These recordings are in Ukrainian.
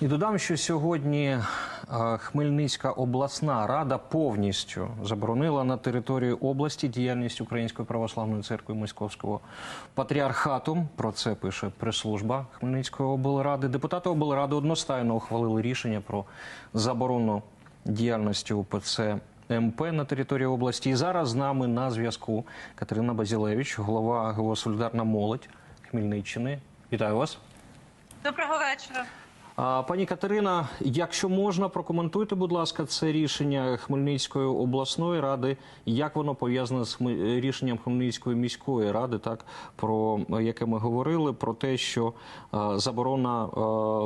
І додам, що сьогодні е, Хмельницька обласна рада повністю заборонила на території області діяльність Української православної церкви Московського патріархату. Про це пише прес-служба Хмельницької облради. Депутати облради одностайно ухвалили рішення про заборону діяльності УПЦ МП на території області. І зараз з нами на зв'язку Катерина Базілевич, голова ГО Солідарна молодь Хмельниччини. Вітаю вас. Доброго вечора. Пані Катерина, якщо можна, прокоментуйте, будь ласка, це рішення Хмельницької обласної ради. Як воно пов'язане з рішенням Хмельницької міської ради, так про яке ми говорили, про те, що е, заборона е,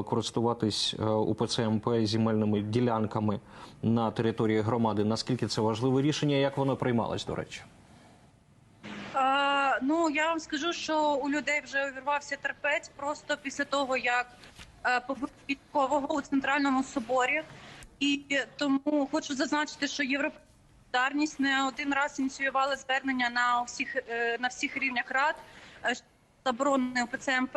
користуватись е, УПЦ МП земельними ділянками на території громади. Наскільки це важливе рішення? Як воно приймалось, до речі? Ну я вам скажу, що у людей вже увірвався терпець просто після того, як е, побили військового у центральному соборі, і тому хочу зазначити, що європейська не один раз ініціювала звернення на всіх е, на всіх рівнях рад. е, Заборони ПЦМП,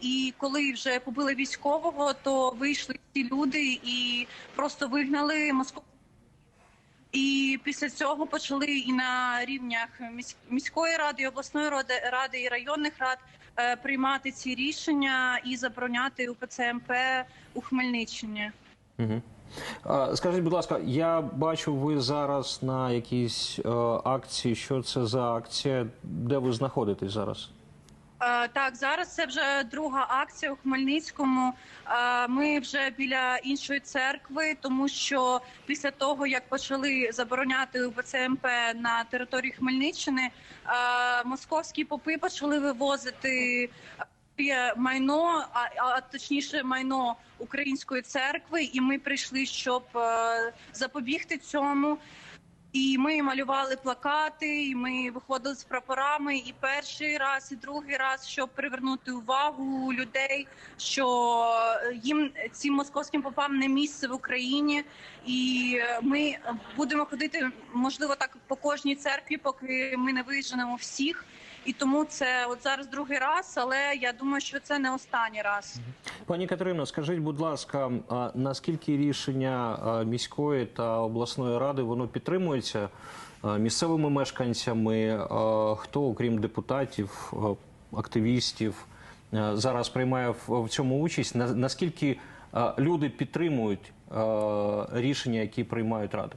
і коли вже побили військового, то вийшли ці люди і просто вигнали Москву. І після цього почали і на рівнях місь- міської ради, обласної ради, ради і районних рад е, приймати ці рішення і забороняти УПЦ МП у Хмельниччині. Угу. Скажіть, будь ласка, я бачу, ви зараз на якійсь е, акції. Що це за акція? Де ви знаходитесь зараз? Е, Так, зараз це вже друга акція у Хмельницькому. Е, Ми вже біля іншої церкви, тому що після того як почали забороняти УПЦ МП на території Хмельниччини, е, московські попи почали вивозити майно, а, точніше майно української церкви, і ми прийшли, щоб запобігти цьому. І ми малювали плакати, і ми виходили з прапорами і перший раз, і другий раз, щоб привернути увагу людей, що їм цим московським попам не місце в Україні, і ми будемо ходити, можливо, так по кожній церкві, поки ми не виженемо всіх. І тому це от зараз другий раз, але я думаю, що це не останній раз. Пані Катерино, скажіть, будь ласка, наскільки рішення міської та обласної ради воно підтримується а, місцевими мешканцями? Хто, окрім депутатів, активістів, зараз приймає в цьому участь? На- Наскільки люди підтримують рішення, які приймають ради?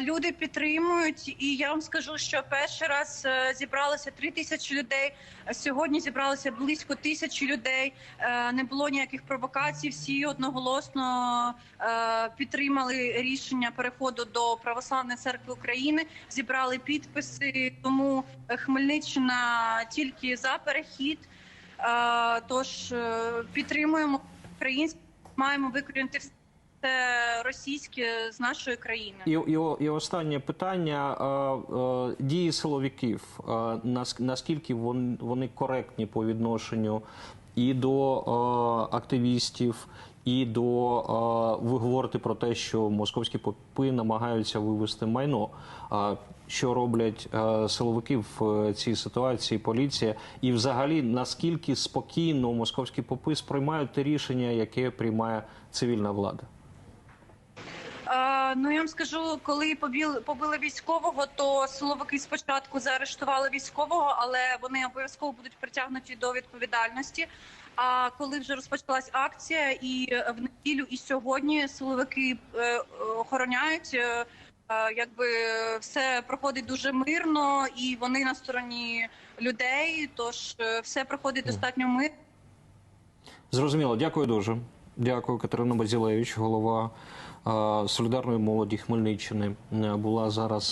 Люди підтримують, і я вам скажу, що перший раз е, зібралося три тисячі людей. Сьогодні зібралося близько тисячі людей. Е, Не було ніяких провокацій. Всі одноголосно е, підтримали рішення переходу до православної церкви України. Зібрали підписи. Тому Хмельниччина тільки за перехід. Тож підтримуємо українське, маємо викорінити російське з нашої країни. І, і, і останнє питання дії силовиків. Наскільки вони, коректні по відношенню і до активістів, і до е, ви говорите про те, що московські попи намагаються вивести майно. А що роблять е, силовики в е, цій ситуації, поліція, і взагалі наскільки спокійно московські попи сприймають те рішення, яке приймає цивільна влада? Ну я вам скажу, коли побіл, побили військового, то силовики спочатку заарештували військового, але вони обов'язково будуть притягнуті до відповідальності. А коли вже розпочалась акція, і в неділю, і сьогодні силовики е, охороняють. е, Якби все проходить дуже мирно, і вони на стороні людей. Тож е, все проходить достатньо мирно. Зрозуміло, дякую дуже. Дякую, Катерина Базілевич, голова е, солідарної молоді Хмельниччини, е, була зараз.